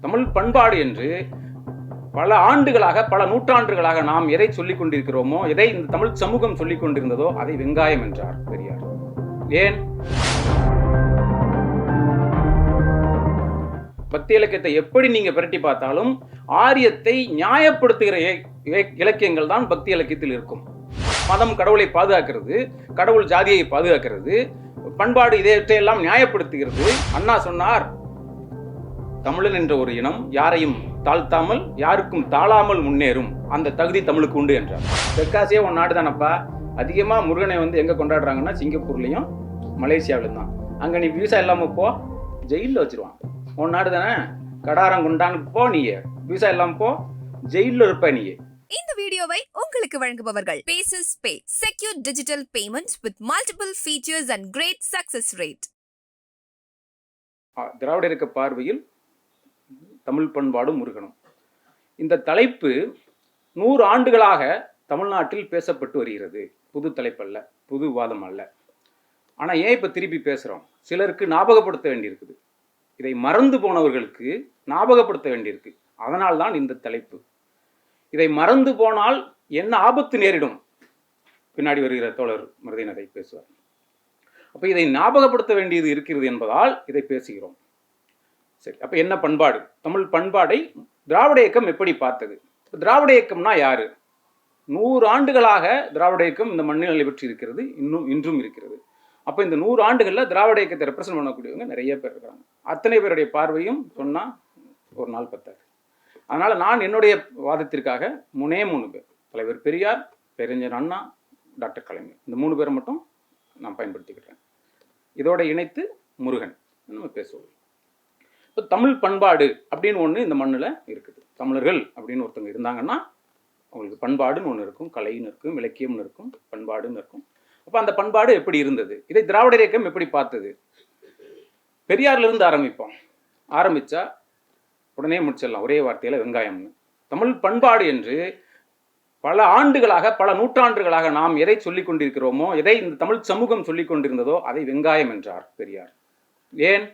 தமிழ் பண்பாடு என்று பல ஆண்டுகளாக பல நூற்றாண்டுகளாக நாம் எதை சொல்லிக் கொண்டிருக்கிறோமோ எதை இந்த தமிழ் சமூகம் சொல்லிக் கொண்டிருந்ததோ அதை வெங்காயம் என்றார் பெரியார். ஏன்? பக்தி இலக்கியத்தை எப்படி நீங்க பிரட்டி பார்த்தாலும் ஆரியத்தை நியாயப்படுத்துகிற இலக்கியங்கள் தான் பக்தி இலக்கியத்தில் இருக்கும். மதம் கடவுளை பாதுகாக்கிறது கடவுள் ஜாதியை பாதுகாக்கிறது பண்பாடு இதையெல்லாம் நியாயப்படுத்துகிறது. அண்ணா சொன்னார் தமிழன் என்ற ஒரு இனம் யாரையும் தாழ்த்தாமல் யாருக்கும் தாழாமல் முன்னேறும். அந்த தகுதி தமிழுக்கு உண்டு என்றார். தெற்காசியா உன் நாடு தானப்பா? அதிகமாக முருகனை வந்து எங்கே கொண்டாடுறாங்கன்னா சிங்கப்பூர்லேயும் மலேசியாவிலும் தான். அங்கே நீ விசா இல்லாமல் போ ஜெயிலில் வச்சிருவான். உன் நாடு தானே? கடாரம் குண்டான்னு போ நீயே. விசா இல்லாமல் போ ஜெயிலில் இருப்ப நீயே. இந்த வீடியோவை உங்களுக்கு வழங்குபவர்கள் bases pay secure digital payments with multiple features and great success rate ah, திராவிட இயக்க பார்வையில் தமிழ் பண்பாடும் முருகனும். இந்த தலைப்பு நூறு ஆண்டுகளாக தமிழ்நாட்டில் பேசப்பட்டு வருகிறது. புது தலைப்பல்ல புது வாதம் அல்ல. ஆனால் ஏன் இப்போ திருப்பி பேசுகிறோம் சிலருக்கு ஞாபகப்படுத்த வேண்டியிருக்குது. இதை மறந்து போனவர்களுக்கு ஞாபகப்படுத்த வேண்டியிருக்கு. அதனால்தான் இந்த தலைப்பு. இதை மறந்து போனால் என்ன ஆபத்து நேரிடும்? பின்னாடி வருகிற தோழர் மருதையன் பேசுவார். அப்போ இதை ஞாபகப்படுத்த வேண்டியது இருக்கிறது என்பதால் இதை பேசுகிறோம். சரி அப்போ என்ன பண்பாடு? தமிழ் பண்பாடை திராவிட இயக்கம் எப்படி பார்த்தது? திராவிட இயக்கம்னா யாரு? நூறு ஆண்டுகளாக திராவிட இயக்கம் இந்த மண்ணில் நடைபெற்று இருக்கிறது இன்னும் இன்றும் இருக்கிறது. அப்போ இந்த நூறு ஆண்டுகளில் திராவிட இயக்கத்தை ரெப்ரசன்ட் பண்ணக்கூடியவங்க நிறைய பேர் இருக்காங்க. அத்தனை பேருடைய பார்வையும் சொன்னால் ஒரு நாள் பத்தாது. அதனால் நான் என்னுடைய வாதத்திற்காக மூணே மூணு பேர். தலைவர் பெரியார் பெருஞ்சர் அண்ணா டாக்டர் கலைஞர். இந்த மூணு பேரை மட்டும் நான் பயன்படுத்திக்கிறேன். இதோட இணைத்து முருகன். நம்ம பேசுவோம். இப்போ தமிழ் பண்பாடு அப்படின்னு ஒன்று இந்த மண்ணில் இருக்குது. தமிழர்கள் அப்படின்னு ஒருத்தவங்க இருந்தாங்கன்னா அவங்களுக்கு பண்பாடுன்னு ஒன்று இருக்கும் கலைன்னு இருக்கும் இலக்கியம்னு இருக்கும் பண்பாடுன்னு இருக்கும். அப்போ அந்த பண்பாடு எப்படி இருந்தது? இதை திராவிட இயக்கம் எப்படி பார்த்தது? பெரியார்லேருந்து ஆரம்பிப்போம். ஆரம்பிச்சா உடனே முடிச்சிடலாம். ஒரே வார்த்தையில் வெங்காயம்னு. தமிழ் பண்பாடு என்று பல ஆண்டுகளாக பல நூற்றாண்டுகளாக நாம் எதை சொல்லிக் கொண்டிருக்கிறோமோ எதை இந்த தமிழ் சமூகம் சொல்லிக் கொண்டிருந்ததோ அதை வெங்காயம் என்றார் பெரியார். ஏன்?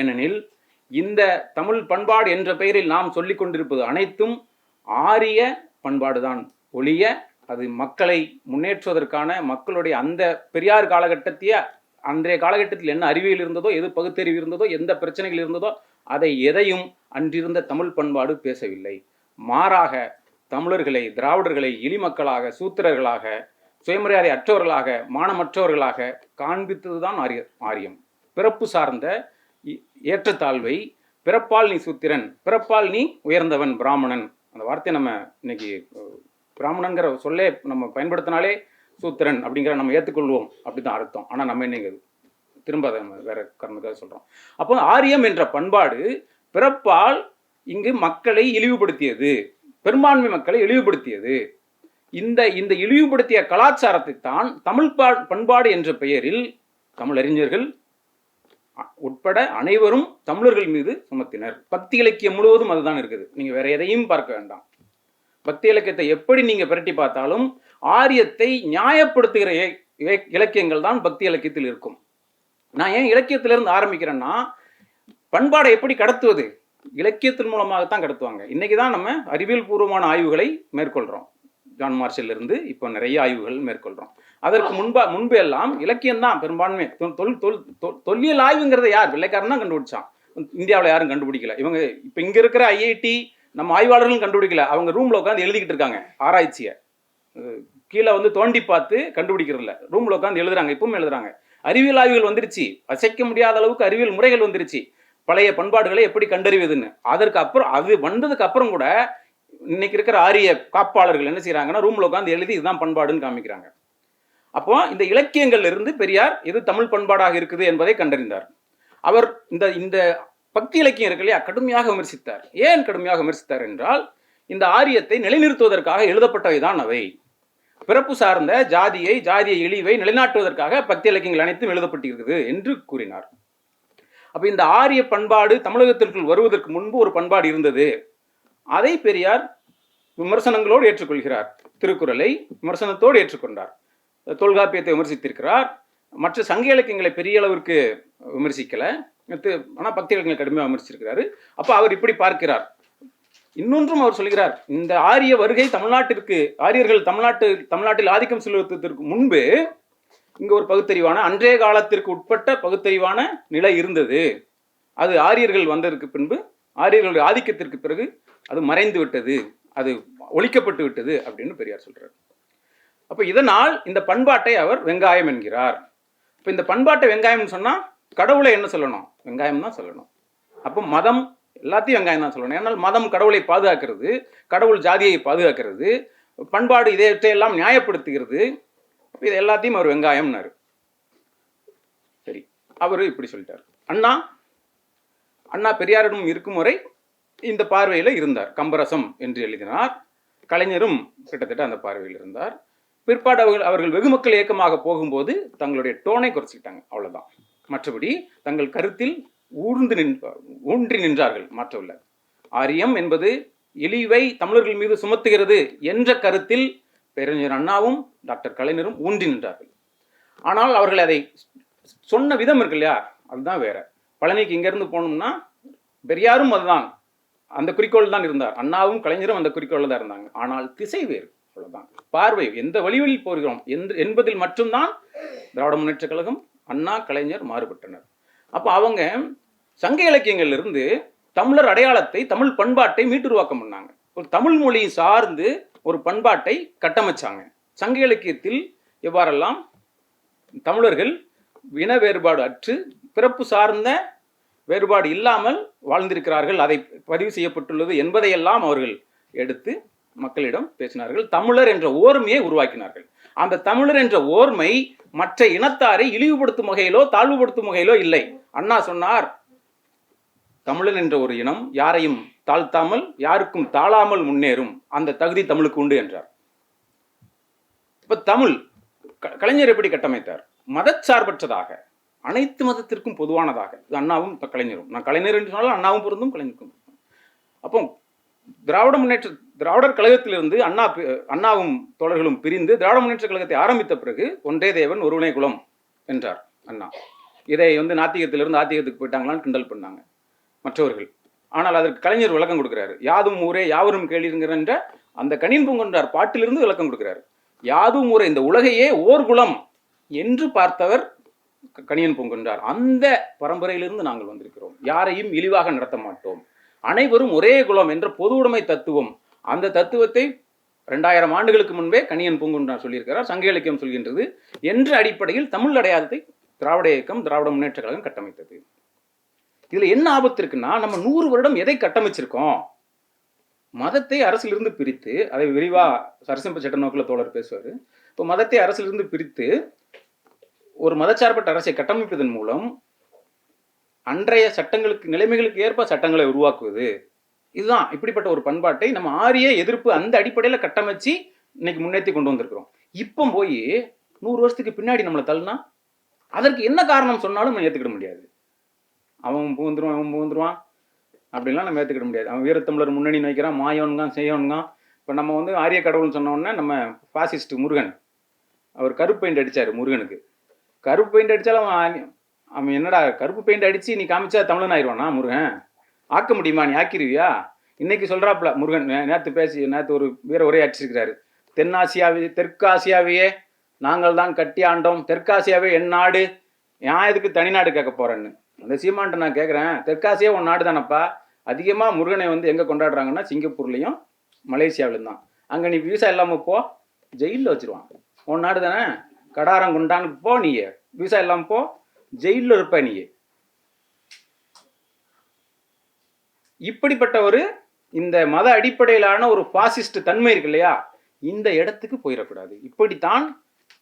ஏனெனில் இந்த தமிழ் பண்பாடு என்ற பெயரில் நாம் சொல்லிக் கொண்டிருப்பது அனைத்தும் ஆரிய பண்பாடுதான். ஒழிய அது மக்களை முன்னேற்றுவதற்கான மக்களுடைய அந்த பெரியார் காலகட்டத்திய அன்றைய காலகட்டத்தில் என்ன அறிவியல் இருந்ததோ எது பகுத்தறிவு இருந்ததோ எந்த பிரச்சனைகள் இருந்ததோ அதை எதையும் அன்றிருந்த தமிழ் பண்பாடு பேசவில்லை. மாறாக தமிழர்களை திராவிடர்களை இழிமக்களாக சூத்திரர்களாக சுயமரியாதை அற்றவர்களாக மானமற்றவர்களாக காண்பித்ததுதான் ஆரிய ஆரியம். பிறப்பு சார்ந்த ஏற்றத்தாழ்வை பிறப்பால் நீ சூத்திரன் பிறப்பால் நீ உயர்ந்தவன் பிராமணன். அந்த வார்த்தையை நம்ம இன்னைக்கு பிராமணங்கிற சொல்லே நம்ம பயன்படுத்தினாலே சூத்திரன் அப்படிங்கிற நம்ம ஏற்றுக்கொள்வோம் அப்படி தான் அர்த்தம். ஆனால் நம்ம என்னங்க திரும்ப அதை நம்ம வேற காரணத்துக்காக சொல்கிறோம் அப்போ ஆரியம் என்ற பண்பாடு பிறப்பால் இங்கு மக்களை இழிவுபடுத்தியது. பெரும்பான்மை மக்களை இழிவுபடுத்தியது. இந்த இந்த இழிவுபடுத்திய கலாச்சாரத்தை தான் தமிழ் பா- பண்பாடு என்ற பெயரில் தமிழறிஞர்கள் உட்பட அனைவரும் தமிழர்கள் மீது சுமத்தினர். பக்தி இலக்கியம் முழுவதும் அதுதான் இருக்குது. நீங்கள் வேற எதையும் பார்க்க வேண்டாம். பக்தி இலக்கியத்தை எப்படி நீங்கள் புரட்டி பார்த்தாலும் ஆரியத்தை நியாயப்படுத்துகிற இலக்கியங்கள் தான் பக்தி இலக்கியத்தில் இருக்கும். நான் ஏன் இலக்கியத்திலிருந்து ஆரம்பிக்கிறேன்னா பண்பாடை எப்படி கடத்துவது? இலக்கியத்தின் மூலமாகத்தான் கடத்துவாங்க. இன்னைக்கு தான் நம்ம அறிவியல் பூர்வமான ஆய்வுகளை மேற்கொள்கிறோம் ஜான் மார்ஷல்ல இருந்து இப்போ நிறைய ஆய்வுகள் மேற்கொள்கிறோம் அதற்கு முன்பா முன்பு எல்லாம் இலக்கியம் தான் பெரும்பான்மை தொல் தொல் தொல் தொல்லியல் ஆய்வுங்கிறத யார்? வெள்ளைக்காரன் தான் கண்டுபிடிச்சான். இந்தியாவில் யாரும் கண்டுபிடிக்கல. இவங்க இப்போ இங்கே இருக்கிற ஐஐடி நம்ம ஆய்வாளர்களும் கண்டுபிடிக்கல. அவங்க ரூமில் உட்காந்து எழுதிக்கிட்டு இருக்காங்க ஆராய்ச்சியை. கீழே வந்து தோண்டி பார்த்து கண்டுபிடிக்கிறதில்ல. ரூமில் உட்காந்து எழுதுறாங்க இப்பவும் எழுதுறாங்க. அறிவியல் ஆய்வுகள் வந்துருச்சு. அசைக்க முடியாத அளவுக்கு அறிவியல் முறைகள் வந்துருச்சு. பழைய பண்பாடுகளை எப்படி கண்டறிவதுன்னு. அதற்கு அப்புறம் அது வந்ததுக்கு அப்புறம் கூட இன்னைக்கு இருக்கிற ஆரிய காப்பாளர்கள் என்ன செய்யறாங்கன்னா ரூம்ல உட்காந்து எழுதி இதுதான் பண்பாடுன்னு காமிக்கிறாங்க. அப்போ இந்த இலக்கியங்கள்ல இருந்து பெரியார் எது தமிழ் பண்பாடாக இருக்குது என்பதை கண்டறிந்தார். அவர் இந்த இந்த பக்தி இலக்கியம் இருக்கு இல்லையா கடுமையாக விமர்சித்தார். ஏன் கடுமையாக விமர்சித்தார் என்றால் இந்த ஆரியத்தை நிலைநிறுத்துவதற்காக எழுதப்பட்டவை தான் அவை. பிறப்பு சார்ந்த ஜாதியை ஜாதிய இழிவை நிலைநாட்டுவதற்காக பக்தி இலக்கியங்கள் அனைத்தும் எழுதப்பட்டிருக்குது என்று கூறினார். அப்ப இந்த ஆரிய பண்பாடு தமிழகத்திற்குள் வருவதற்கு முன்பு ஒரு பண்பாடு இருந்தது. அதை பெரியார் விமர்சனங்களோடு ஏற்றுக்கொள்கிறார். திருக்குறளை விமர்சனத்தோடு ஏற்றுக்கொண்டார். தொல்காப்பியத்தை விமர்சித்திருக்கிறார். மற்ற சங்க இலக்கியங்களை பெரிய அளவிற்கு விமர்சிக்கலை. ஆனால் பக்தி இலக்கியங்களை கடுமையாக விமர்சிச்சிருக்கிறாரு. அப்போ அவர் இப்படி பார்க்கிறார். இன்னொன்றும் அவர் சொல்கிறார். இந்த ஆரிய வருகை தமிழ்நாட்டிற்கு ஆரியர்கள் தமிழ்நாட்டு தமிழ்நாட்டில் ஆதிக்கம் செலுத்துவதற்கு முன்பு இங்கே ஒரு பகுத்தறிவான அன்றைய காலத்திற்கு உட்பட்ட பகுத்தறிவான நிலை இருந்தது. அது ஆரியர்கள் வந்ததற்கு பின்பு ஆரியர்களுடைய ஆதிக்கத்திற்கு பிறகு அது மறைந்து விட்டது அது ஒழிக்கப்பட்டு விட்டது அப்படின்னு பெரியார் சொல்கிறார் அப்போ இதனால் இந்த பண்பாட்டை அவர் வெங்காயம் என்கிறார். இப்போ இந்த பண்பாட்டை வெங்காயம்னு சொன்னால் கடவுளை என்ன சொல்லணும்? வெங்காயம் தான் சொல்லணும். அப்போ மதம் எல்லாத்தையும் வெங்காயம் தான் சொல்லணும். ஏன்னால் மதம் கடவுளை பாதுகாக்கிறது கடவுள் ஜாதியை பாதுகாக்கிறது பண்பாடு இதையெல்லாம் நியாயப்படுத்துகிறது. அப்போ இது எல்லாத்தையும் அவர் வெங்காயம்னாரு. சரி அவர் இப்படி சொல்லிட்டார். அண்ணா அண்ணா பெரியாரிடம் இருக்கும் வரை இந்த பார்வையில் இருந்தார். கம்பரசம் என்று எழுதினார். கலைஞரும் கிட்டத்தட்ட அந்த பார்வையில் இருந்தார். பிற்பாடு அவர்கள் அவர்கள் வெகுமக்கள் இயக்கமாக போகும்போது தங்களுடைய டோனை குறைச்சிக்கிட்டாங்க. அவ்வளோதான் மற்றபடி தங்கள் கருத்தில் ஊர்ந்து நின் ஊன்றி நின்றார்கள். மாற்றவில்லை. ஆரியம் என்பது இழிவை தமிழர்கள் மீது சுமத்துகிறது என்ற கருத்தில் பேரறிஞர் அண்ணாவும் டாக்டர் கலைஞரும் ஊன்றி நின்றார்கள். ஆனால் அவர்கள் அதை சொன்ன விதம் இருக்கு இல்லையா? அதுதான் வேற. பழனிக்கு இங்கேருந்து போகணும்னா பெரியாரும் அதுதான். அந்த குறிக்கோள் தான் இருந்தார். அண்ணாவும் கலைஞரும் அந்த குறிக்கோளில் தான் இருந்தாங்க. ஆனால் திசை வேறு அவ்வளவுதான். பார்வை எந்த வழிவழியில் போகிறோம்? எந்த என்பதில் மட்டும்தான் திராவிட முன்னேற்ற கழகம் அண்ணா கலைஞர் மாறுபட்டனர். அப்போ அவங்க சங்க இலக்கியங்கள்லிருந்து தமிழர் அடையாளத்தை தமிழ் பண்பாட்டை மீட்டுருவாக்கம் பண்ணாங்க. ஒரு தமிழ் மொழியை சார்ந்து ஒரு பண்பாட்டை கட்டமைச்சாங்க. சங்க இலக்கியத்தில் எவ்வாறெல்லாம் தமிழர்கள் இன வேறுபாடு அற்று பிறப்பு சார்ந்த வேறுபாடு இல்லாமல் வாழ்ந்திருக்கிறார்கள். அதை பதிவு செய்யப்பட்டுள்ளது என்பதையெல்லாம் அவர்கள் எடுத்து மக்களிடம் பேசினார்கள். தமிழர் என்ற ஓர்மையை உருவாக்கினார்கள். அந்த தமிழர் என்ற ஓர்மை மற்ற இனத்தாரை இழிவுபடுத்தும் வகையிலோ தாழ்வுபடுத்தும் வகையிலோ இல்லை. அண்ணா சொன்னார் தமிழன் என்ற ஒரு இனம் யாரையும் தாழ்த்தாமல் யாருக்கும் தாழாமல் முன்னேறும். அந்த தகுதி தமிழுக்கு உண்டு என்றார். இப்ப தமிழ் கலைஞர் எப்படி கட்டமைத்தார்? மதச்சார்பற்றதாக அனைத்து மதத்திற்கும் பொதுவானதாக. இது அண்ணாவும் கலைஞரும். நான் கலைஞர் என்று சொன்னாலும் அண்ணாவும் பொருந்தும் கலைஞருக்கும் அப்போ திராவிட முன்னேற்ற திராவிடர் கழகத்திலிருந்து அண்ணா அண்ணாவும் தோழர்களும் பிரிந்து திராவிட முன்னேற்ற கழகத்தை ஆரம்பித்த பிறகு ஒன்றே தேவன் ஒருவனே குலம் என்றார் அண்ணா. இதை வந்து நாத்திகத்திலிருந்து ஆத்திகத்துக்கு போயிட்டாங்களான்னு கிண்டல் பண்ணாங்க மற்றவர்கள். ஆனால் அதற்கு கலைஞர் விளக்கம் கொடுக்கிறாரு. யாதும் ஊரே யாவரும் கேளிருங்கிற அந்த கணின் கொண்டார் பாட்டிலிருந்து விளக்கம் கொடுக்குறாரு. யாதும் ஊரே இந்த உலகையே ஓர் குலம் என்று பார்த்தவர் கணியன் பூங்கொன்றார் அந்த பரம்பரையிலிருந்து நாங்கள் வந்திருக்கிறோம். யாரையும் இழிவாக நடத்த மாட்டோம். அனைவரும் ஒரே குலம் என்ற பொது உடைமை தத்துவம். அந்த தத்துவத்தை ரெண்டாயிரம் ஆண்டுகளுக்கு முன்பே கணியன் பூங்குன்றார் சொல்லியிருக்கிறார் சங்க இலக்கியம் சொல்கின்றது என்ற அடிப்படையில் தமிழ் அடையாளத்தை திராவிட இயக்கம் திராவிட முன்னேற்ற கழகம் கட்டமைத்தது. இதுல என்ன ஆபத்து இருக்குன்னா நம்ம நூறு வருடம் எதை கட்டமைச்சிருக்கோம்? மதத்தை அரசிலிருந்து பிரித்து அதை விரிவா சரசம்ப சட்ட நோக்கில் தோழர் பேசுவார். இப்போ மதத்தை அரசிலிருந்து பிரித்து ஒரு மதச்சார்பற்ற அரசை கட்டமைப்பதன் மூலம் அன்றைய சட்டங்களுக்கு நிலைமைகளுக்கு ஏற்ப சட்டங்களை உருவாக்குவது. இதுதான் இப்படிப்பட்ட ஒரு பண்பாட்டை நம்ம ஆரிய எதிர்ப்பு அந்த அடிப்படையில் கட்டமைச்சு இன்னைக்கு முன்னேற்றி கொண்டு வந்திருக்கிறோம். இப்போ போய் நூறு வருஷத்துக்கு பின்னாடி நம்மளை தள்ளினா அதற்கு என்ன காரணம் சொன்னாலும் நம்ம ஏற்றுக்கிட முடியாது. அவன் பூந்துருவான் அவன் பூந்துருவான் அப்படிலாம் நம்ம ஏற்றுக்கிட முடியாது. அவன் வீரத்தமிழர் முன்னணி வைக்கிறான் மாயோன்கான் செய்யோன்கான் இப்போ நம்ம வந்து ஆரிய கடவுள்னு சொன்ன நம்ம பாசிஸ்ட் முருகன் அவர் கருப்பு பெயிண்ட் அடிச்சார் முருகனுக்கு. கருப்பு பெயிண்ட் அடித்தாலும் அவன் அவன் என்னடா கருப்பு பெயிண்ட் அடித்து நீ காமிச்சா தமிழன் ஆயிடுவானா முருகன்? ஆக்க முடியுமா நீ ஆக்கிருவியா? இன்னைக்கு சொல்கிறாப்புல முருகன் நேற்று பேசி நேற்று ஒரு வீர உரை அடிச்சிருக்கிறாரு தென்னாசியாவே தெற்காசியாவையே நாங்கள் தான் கட்டி ஆண்டோம். தெற்காசியாவே என் நாடு. நான் எதுக்கு தனிநாடு கேட்க போகிறேன்னு அந்த சீமான்ட்ட நான் கேட்குறேன் தெற்காசியா உன் நாடு தானப்பா? அதிகமாக முருகனை வந்து எங்கே கொண்டாடுறாங்கன்னா சிங்கப்பூர்லேயும் மலேசியாவிலும் தான். அங்கே நீ விசா இல்லாமல் போ ஜெயிலில் வச்சுருவான். உன் நாடு தானே? கடாரம் குண்டானுக்கு போ நீ விசா இல்லாமல் போ. ஜெயிலில் இருப்ப நீ இப்படிப்பட்ட ஒரு இந்த மத அடிப்படையிலான ஒரு பாசிஸ்ட் தன்மை இருக்கு இல்லையா? இந்த இடத்துக்கு போயிடக்கூடாது. இப்படித்தான்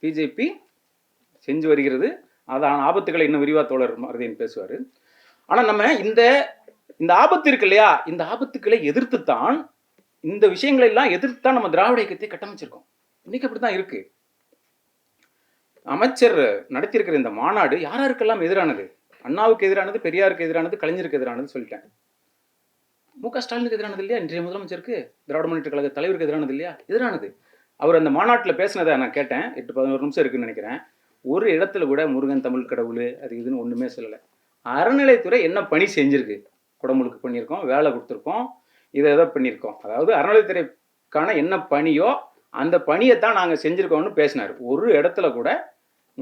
பிஜேபி செஞ்சு வருகிறது. அதான் ஆபத்துக்களை இன்னும் விரிவா தோழர் மருதையன் பேசுவார். ஆனால் நம்ம இந்த இந்த ஆபத்து இருக்கு இல்லையா? இந்த ஆபத்துக்களை எதிர்த்துத்தான் இந்த விஷயங்களை எல்லாம் எதிர்த்துத்தான் நம்ம திராவிட இயக்கத்தை கட்டமைச்சிருக்கோம். இன்னைக்கு அப்படித்தான் இருக்கு. அமைச்சர் நடத்தியிருக்கிற இந்த மாநாடு யார் யாருக்கெல்லாம் எதிரானது? அண்ணாவுக்கு எதிரானது பெரியாருக்கு எதிரானது கலைஞருக்கு எதிரானது சொல்லிட்டேன். மு க ஸ்டாலினுக்கு எதிரானது இல்லையா? இன்றைய முதலமைச்சருக்கு திராவிட முன்னேற்ற கழக தலைவருக்கு எதிரானது இல்லையா? எதிரானது. அவர் அந்த மாநாட்டில் பேசினதை நான் கேட்டேன். எட்டு பதினோரு நிமிஷம் இருக்குன்னு நினைக்கிறேன். ஒரு இடத்துல கூட முருகன் தமிழ் கடவுள் அது இதுன்னு ஒன்றுமே சொல்லலை. அறநிலைத்துறை என்ன பணி செஞ்சிருக்கு? குடமுழுக்கு பண்ணியிருக்கோம் வேலை கொடுத்துருக்கோம் இதை எதோ பண்ணியிருக்கோம். அதாவது அறநிலைத்துறைக்கான என்ன பணியோ அந்த பணியை தான் நாங்கள் செஞ்சுருக்கோம்னு பேசினார். ஒரு இடத்துல கூட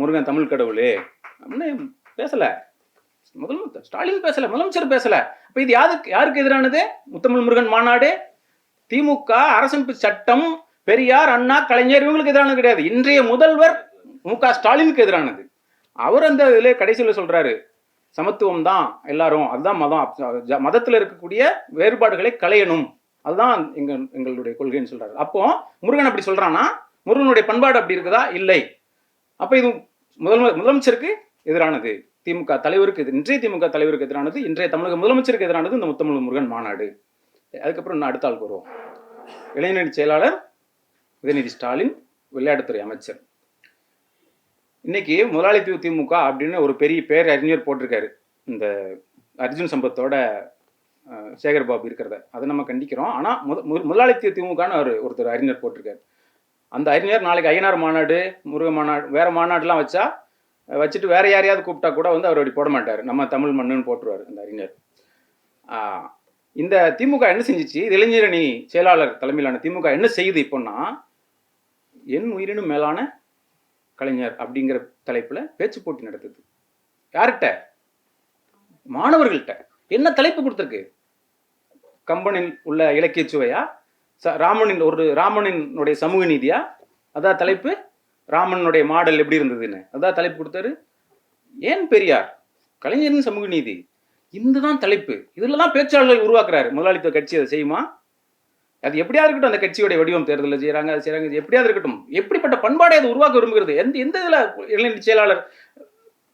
முருகன் தமிழ் கடவுளே அப்படின்னு பேசலை. முதல்வர் ஸ்டாலின் பேசலை முதலமைச்சர் பேசலை. அப்போ இது யாருக்கு யாருக்கு எதிரானது? முத்தமிழ் முருகன் மாநாடு. திமுக அரசமைப்பு சட்டம் பெரியார் அண்ணா கலைஞர் இவங்களுக்கு எதிரானது கிடையாது. இன்றைய முதல்வர் மு க ஸ்டாலினுக்கு எதிரானது. அவர் அந்த இதில் கடைசியில் சொல்கிறாரு சமத்துவம் தான் எல்லாரும் அதுதான் மதம். மதத்தில் இருக்கக்கூடிய வேறுபாடுகளை களையணும். அதுதான் எங்க எங்களுடைய கொள்கைன்னு சொல்றாரு. அப்போ முருகன் அப்படி சொல்றானா முருகனுடைய பண்பாடு அப்படி இருக்குதா? இல்லை. அப்ப இது முதல் முதலமைச்சருக்கு எதிரானது. திமுக தலைவருக்கு இன்றைய திமுக தலைவருக்கு எதிரானது இன்றைய தமிழக முதலமைச்சருக்கு எதிரானது இந்த முத்தமிழ் முருகன் மாநாடு. அதுக்கப்புறம் இன்னும் அடுத்த ஆளுக்கு வருவோம். இளைஞரணி செயலாளர் உதயநிதி ஸ்டாலின் விளையாட்டுத்துறை அமைச்சர். இன்னைக்கு முதலாளித்துவ திமுக அப்படின்னு ஒரு பெரிய பேர் அறிஞர் போட்டிருக்காரு. இந்த அர்ஜுன் சம்பத்தோட அஹ், சேகர் பாபு இருக்கிறத. அதை நம்ம கண்டிக்கிறோம். ஆனால் முத முதலாளித்துவ திமுகன்னு அவர் ஒருத்தர் அறிஞர் போட்டிருக்காரு. அந்த அறிஞர் நாளைக்கு ஐயனார் மாநாடு முருக மாநாடு வேற மாநாடுலாம் வச்சா வச்சுட்டு வேற யாரையாவது கூப்பிட்டா கூட வந்து அவர் அப்படி போட மாட்டார். நம்ம தமிழ் மண்ணுன்னு போட்டுருவார் அந்த அறிஞர். இந்த திமுக என்ன செஞ்சிச்சு? இது இளைஞரணி செயலாளர் தலைமையிலான திமுக என்ன செய்யுது இப்போன்னா என் உயிரினும் மேலான கலைஞர் அப்படிங்கிற தலைப்புல பேச்சு போட்டி நடத்துது. யார்கிட்ட? மாணவர்கள்ட்ட. என்ன தலைப்பு கொடுத்துருக்கு? கம்பனில் உள்ள இலக்கிய சுவையா? ராமனின் ஒரு ராமனினுடைய சமூக நீதியா? அதான் தலைப்பு. ராமனுடைய மாடல் எப்படி இருந்ததுன்னு அதான் தலைப்பு கொடுத்தாரு. ஏன் பெரியார்? கலைஞரின் சமூக நீதி. இந்த தான் தலைப்பு. இதில் தான் பேச்சாளர்கள் உருவாக்குறாரு. முதலாளித்துவ கட்சி அதை செய்யுமா? அது எப்படியா இருக்கட்டும் அந்த கட்சியுடைய வடிவம் தேர்தலில் செய்கிறாங்க அது செய்கிறாங்க எப்படியா இருக்கட்டும்? எப்படிப்பட்ட பண்பாடை அது உருவாக்க விரும்புகிறது? எந்த எந்த இதில் இளைஞர் செயலாளர்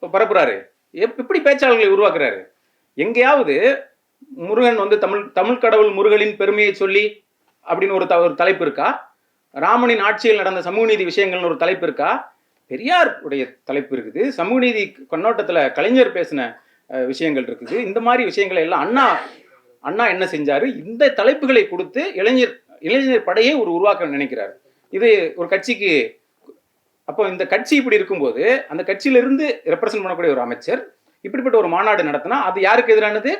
பரப்புறாரு? எப் எப்படி பேச்சாளர்களை உருவாக்குறாரு? எங்கேயாவது முருகன் வந்து தமிழ் தமிழ் கடவுள் முருகனின் பெருமையை சொல்லி அப்படின்னு ஒரு த ஒரு தலைப்பு இருக்கா? ராமனின் ஆட்சியில் நடந்த சமூக நீதி விஷயங்கள்னு ஒரு தலைப்பு இருக்கா? பெரியார் உடைய தலைப்பு இருக்குது. சமூக நீதி கண்ணோட்டத்தில் கலைஞர் பேசின விஷயங்கள் இருக்குது. இந்த மாதிரி விஷயங்களை எல்லாம் அண்ணா அண்ணா என்ன செஞ்சாரு? இந்த தலைப்புகளை கொடுத்து இளைஞர் இளைஞர் படையை ஒரு உருவாக்க நினைக்கிறார். இது ஒரு கட்சிக்கு அப்போ இந்த கட்சி இப்படி இருக்கும்போது அந்த கட்சியிலிருந்து ரெப்ரசன்ட் பண்ணக்கூடிய ஒரு அமைச்சர் இப்படிப்பட்ட ஒரு மாநாடு நடத்தினா அது யாருக்கு எதிரானது?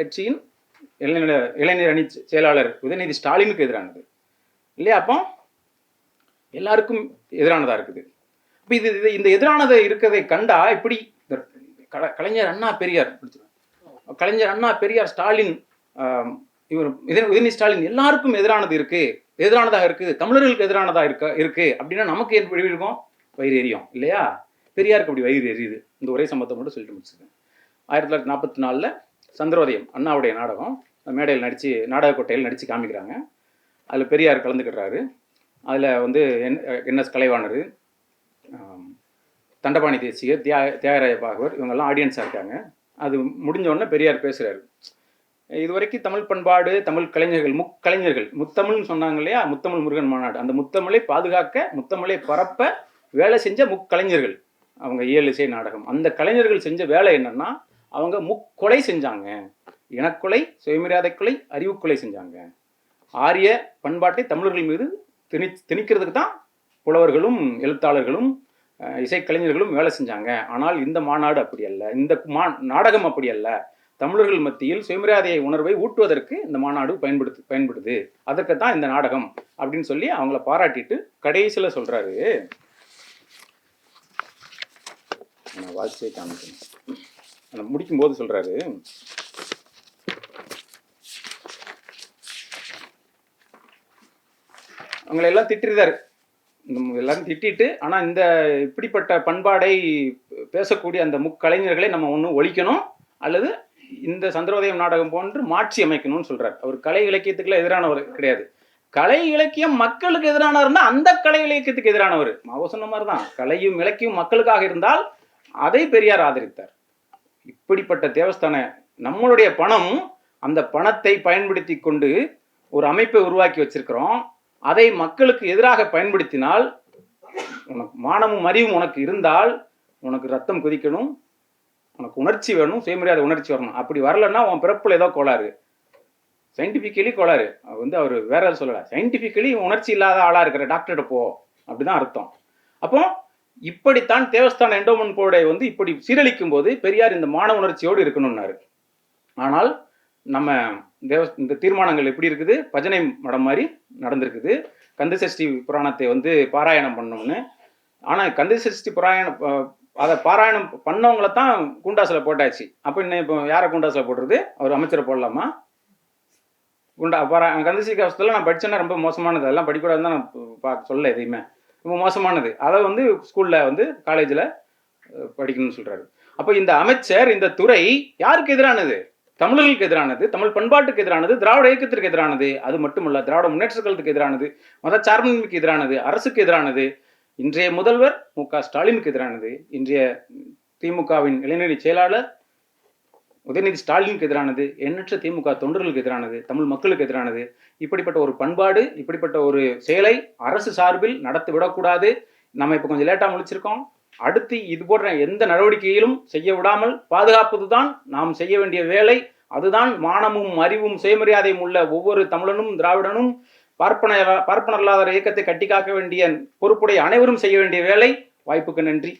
கட்சியின் இளைஞர் இளைஞர் அணி செயலாளர் உதயநிதி ஸ்டாலினுக்கு எதிரானது. இல்லையா? அப்போ எல்லாருக்கும் எதிரானதா இருக்குது. இப்போ இது இது- இந்த எதிரானதை இருக்கிறதை கண்டா இப்படி கலைஞர் அண்ணா பெரியார் கலைஞர் அண்ணா பெரியார் ஸ்டாலின் இவர் உதயநிதி ஸ்டாலின் எல்லாருக்கும் எதிரானது இருக்கு. எதிரானதாக இருக்கு தமிழர்களுக்கு எதிரானதாக இருக்க இருக்கு. அப்படின்னா நமக்கு எப்படி இருக்கும்? வயிறு எரியும். இல்லையா? பெரியாருக்கு அப்படி வயிறு எரியுது. இந்த ஒரே சம்பவத்தை மட்டும் சொல்லிட்டு முடிச்சுக்கேன் ஆயிரத்தி தொள்ளாயிரத்தி நாற்பத்தி நாலில் சந்திரோதயம் அண்ணாவுடைய நாடகம். மேடையில் நடித்து நாடகக்கோட்டையில் நடித்து காமிக்கிறாங்க. அதில் பெரியார் கலந்துக்கிடுறாரு. அதில் வந்து என் என்எஸ் கலைவாணர் தண்டபாணி தேசியர் தியா தியாகராய பாகவர் இவங்கெல்லாம் ஆடியன்ஸாக இருக்காங்க. அது முடிஞ்சோடனே பெரியார் பேசுகிறாரு இதுவரைக்கும் தமிழ் பண்பாடு தமிழ் கலைஞர்கள் முக்கலைஞர்கள் முத்தமிழ்னு சொன்னாங்க இல்லையா? முத்தமிழ் முருகன் மாநாடு. அந்த முத்தமிழை பாதுகாக்க முத்தமிழை பரப்ப வேலை செஞ்ச முக்கலைஞர்கள். அவங்க இயல் இசை நாடகம். அந்த கலைஞர்கள் செஞ்ச வேலை என்னன்னா அவங்க முக்கொலை செஞ்சாங்க. இனக்கொலை சுயமரியாதை கொலை அறிவுக்கொலை செஞ்சாங்க. ஆரிய பண்பாட்டை தமிழர்கள் மீது திணி திணிக்கிறதுக்கு தான் புலவர்களும் எழுத்தாளர்களும் இசைக்கலைஞர்களும் வேலை செஞ்சாங்க. ஆனால் இந்த மாநாடு அப்படி அல்ல. இந்த மா நாடகம் அப்படி அல்ல. தமிழர்கள் மத்தியில் சுயமரியாதையை உணர்வை ஊட்டுவதற்கு இந்த மாநாடு பயன்படுத்து பயன்படுது. அதற்கு தான் இந்த நாடகம் அப்படின்னு சொல்லி அவங்கள பாராட்டிட்டு கடைசியில் சொல்கிறாரு நான் காமிக்கணும் முடிக்கும் முடிக்கும்போது சொல்கிறாரு அவங்களை எல்லாம் திட்டிருந்தாரு எல்லாரும் திட்டிட்டு ஆனா இந்த இப்படிப்பட்ட பண்பாடை பேசக்கூடிய அந்த முக்கலைஞர்களை நம்ம ஒன்று ஒழிக்கணும் அல்லது இந்த சந்திரோதயம் நாடகம் போன்று மாற்றி அமைக்கணும்னு சொல்றாரு. அவர் கலை இலக்கியத்துக்குள்ள எதிரானவர் கிடையாது. கலை இலக்கியம் மக்களுக்கு எதிரானவர்னா அந்த கலை இலக்கியத்துக்கு எதிரானவர். மாவோ சொன்ன மாதிரி தான் கலையும் இலக்கியம் மக்களுக்காக இருந்தால் அதை பெரியார் ஆதரித்தார். இப்படிப்பட்ட தேவஸ்தான நம்மளுடைய பணம் அந்த பணத்தை பயன்படுத்தி கொண்டு ஒரு அமைப்பை உருவாக்கி வச்சிருக்கிறோம். அதை மக்களுக்கு எதிராக பயன்படுத்தினால் உனக்கு மானமும் அறிவும் உனக்கு இருந்தால் உனக்கு ரத்தம் கொதிக்கணும் உனக்கு உணர்ச்சி வேணும் சுயமரியாதை உணர்ச்சி வரணும். அப்படி வரலன்னா உன் பிறப்புல ஏதோ கோளாறு. சயின்டிஃபிக்கலி கோளாறு. அவர் வந்து அவர் வேற எதுவும் சொல்லலை. சயின்டிஃபிக்கலி உணர்ச்சி இல்லாத ஆளா இருக்கிற டாக்டர்கிட்ட போ. அப்படிதான் அர்த்தம். அப்போ இப்படித்தான் தேவஸ்தான எண்டோமன் போர்டை வந்து இப்படி சீரழிக்கும் போது பெரியார் இந்த மான உணர்ச்சியோடு இருக்கணும்னாரு. ஆனால் நம்ம தேவ இந்த தீர்மானங்கள் எப்படி இருக்குது? பஜனை மடம் மாதிரி நடந்திருக்குது. கந்தசஷ்டி புராணத்தை வந்து பாராயணம் பண்ணோம்னு. ஆனால் கந்தசஷ்டி புராயணம் அதை பாராயணம் பண்ணவங்கள தான் குண்டாசில் போட்டாச்சு. அப்போ இன்னும் இப்போ யாரை குண்டாசில் போடுறது? அவர் அமைச்சரை போடலாமா? குண்டா பாரா கந்தசஷ்டி கவசத்தில் நான் படித்தேன்னா ரொம்ப மோசமானது. அதெல்லாம் படிக்கூடாதுன்னு தான் நான் பா சொல்ல எதையுமே. ரொம்ப மோசமானது. அதை வந்து ஸ்கூலில் வந்து காலேஜில் படிக்கணும்னு சொல்கிறாரு அப்போ இந்த அமைச்சர் இந்த துறை யாருக்கு எதிரானது? தமிழர்களுக்கு எதிரானது தமிழ் பண்பாட்டுக்கு எதிரானது திராவிட இயக்கத்திற்கு எதிரானது அது மட்டுமல்ல திராவிட முன்னேற்ற கழகத்துக்கு எதிரானது மதச்சார்பின்மைக்கு எதிரானது அரசுக்கு எதிரானது இன்றைய முதல்வர் மு க ஸ்டாலினுக்கு எதிரானது இன்றைய திமுகவின் இளைஞரணி செயலாளர் உதயநிதி ஸ்டாலினுக்கு எதிரானது எண்ணற்ற திமுக தொண்டர்களுக்கு எதிரானது தமிழ் மக்களுக்கு எதிரானது. இப்படிப்பட்ட ஒரு பண்பாடு இப்படிப்பட்ட ஒரு செயலை அரசு சார்பில் நடத்தி விடக்கூடாது நம்ம இப்போ கொஞ்சம் லேட்டாக முழிச்சிருக்கோம். அடுத்து இது போன்ற எந்த நடவடிக்கையிலும் செய்ய விடாமல் பாதுகாப்பது தான் நாம் செய்ய வேண்டிய வேலை. அதுதான் மானமும் அறிவும் சுயமரியாதையும் உள்ள ஒவ்வொரு தமிழனும் திராவிடனும் பார்ப்பன பார்ப்பனர்லாதார இயக்கத்தை கட்டி காக்க வேண்டிய பொறுப்புடைய அனைவரும் செய்ய வேண்டிய வேலை. வாய்ப்புக்கு நன்றி.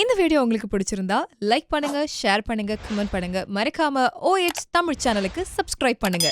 இந்த வீடியோ உங்களுக்கு பிடிச்சிருந்தா லைக் பண்ணுங்க ஷேர் பண்ணுங்க கமெண்ட் பண்ணுங்க. மறக்காம ஓஎச் தமிழ் சேனலுக்கு சப்ஸ்கிரைப் பண்ணுங்க.